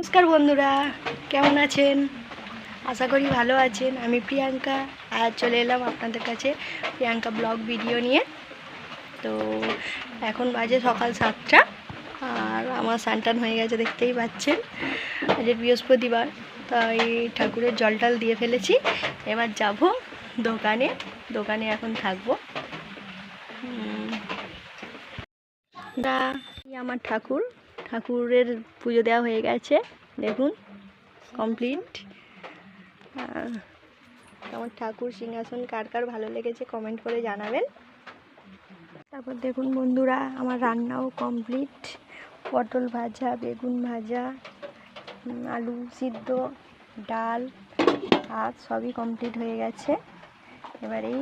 নমস্কার বন্ধুরা, কেমন আছেন? আশা করি ভালো আছেন। আমি প্রিয়াঙ্কা, আজ চলে এলাম আপনাদের কাছে প্রিয়াঙ্কা ব্লগ ভিডিও নিয়ে। তো এখন বাজে সকাল সাতটা, আর আমার সানটান হয়ে গেছে দেখতেই পাচ্ছেন। আজ বৃহস্পতিবার, তাই ঠাকুরের জল টল দিয়ে ফেলেছি। এবার যাব দোকানে দোকানে এখন থাকব। এই আমার ঠাকুর। ঠাকুরের পুজো দেওয়া হয়ে গেছে। দেখুন কমপ্লিট আমার ঠাকুর সিংহাসন কার কার ভালো লেগেছে কমেন্ট করে জানাবেন। তারপর দেখুন বন্ধুরা, আমার রান্নাও কমপ্লিট পটল ভাজা, বেগুন ভাজা আলু সিদ্ধ, ডাল, ভাত সবই কমপ্লিট হয়ে গেছে। এবারেই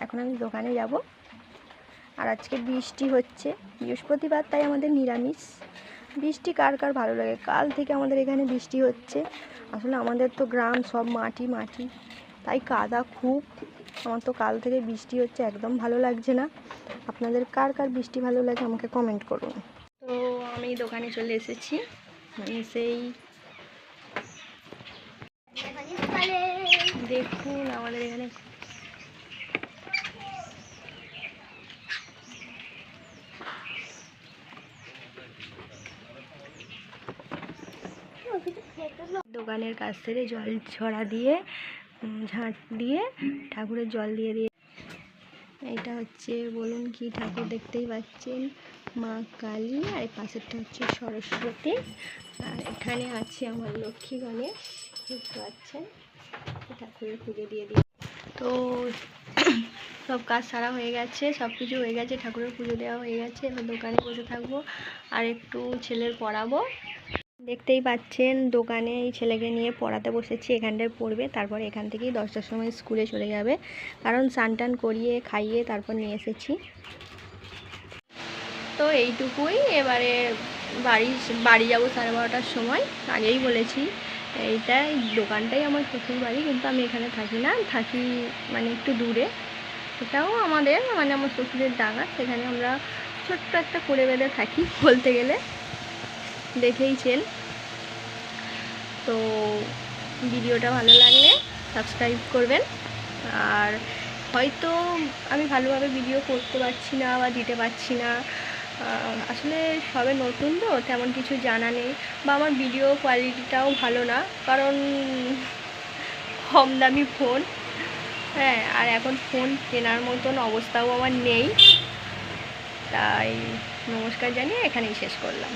এখন আমি দোকানে যাব। আর আজকে বৃষ্টি হচ্ছে, বৃহস্পতিবার তাই আমাদের নিরামিষ। বৃষ্টি কার কার ভালো লাগে? কাল থেকে আমাদের এখানে বৃষ্টি হচ্ছে। আসলে আমাদের তো গ্রাম সব মাটি মাটি। তাই কাদা খুব। আমার তো কাল থেকে বৃষ্টি হচ্ছে, একদম ভালো লাগছে না। আপনাদের কার কার বৃষ্টি ভালো লাগে আমাকে কমেন্ট করুন। তো আমি দোকানে চলে এসেছি। মানে সেই দেখুন আমাদের এখানে দোকানের কাছ থেকে জল ছড়া দিয়ে ঝাঁট দিয়ে, ঠাকুরের জল দিয়ে দিয়ে। এটা হচ্ছে, বলুন কি ঠাকুর দেখতেই পাচ্ছেন? মা কালী, আর পাশেরটা হচ্ছে সরস্বতী। আর এখানে আছে আমার লক্ষ্মী গণেশ, দেখতে পাচ্ছেন? ঠাকুরের পুজো দিয়ে দিয়ে। তো সব কাজ সারা হয়ে গেছে, সব কিছু হয়ে গেছে, ঠাকুরের পুজো দেওয়া হয়ে গেছে। এবার দোকানে বসে থাকব, আর একটু ছেলের পড়াবো। দেখতেই পাচ্ছেন দোকানে এই ছেলেকে নিয়ে পড়াতে বসেছি, এখানটায় পড়বে, তারপর এখান থেকেই দশটার সময় স্কুলে চলে যাবে। কারণ স্নান করিয়ে, খাইয়ে তারপর নিয়ে এসেছি। তো এইটুকুই, এবারে বাড়ি বাড়ি যাব সাড়ে বারোটার সময়, আগেই বলেছি। এইটাই দোকানটাই আমার শ্বশুর বাড়ি, কিন্তু আমি এখানে থাকি না, থাকি মানে একটু দূরে। সেটাও আমাদের মানে আমার শ্বশুরের ডাঙা সেখানে আমরা ছোট্ট একটা করে বেঁধে থাকি বলতে গেলে। দেখেইছেন তো ভিডিওটা ভালো লাগলে সাবস্ক্রাইব করবেন। আর হয়তো আমি ভালোভাবে ভিডিও করতে পারছি না বা দিতে পারছি না। আসলে সবে নতুন তো, তেমন কিছু জানা নেই বা আমার ভিডিও কোয়ালিটিটাও ভালো না, কারণ কম দামি ফোন হ্যাঁ আর এখন ফোন কেনার মতন অবস্থাও আমার নেই। তাই নমস্কার জানিয়ে এখানেই শেষ করলাম।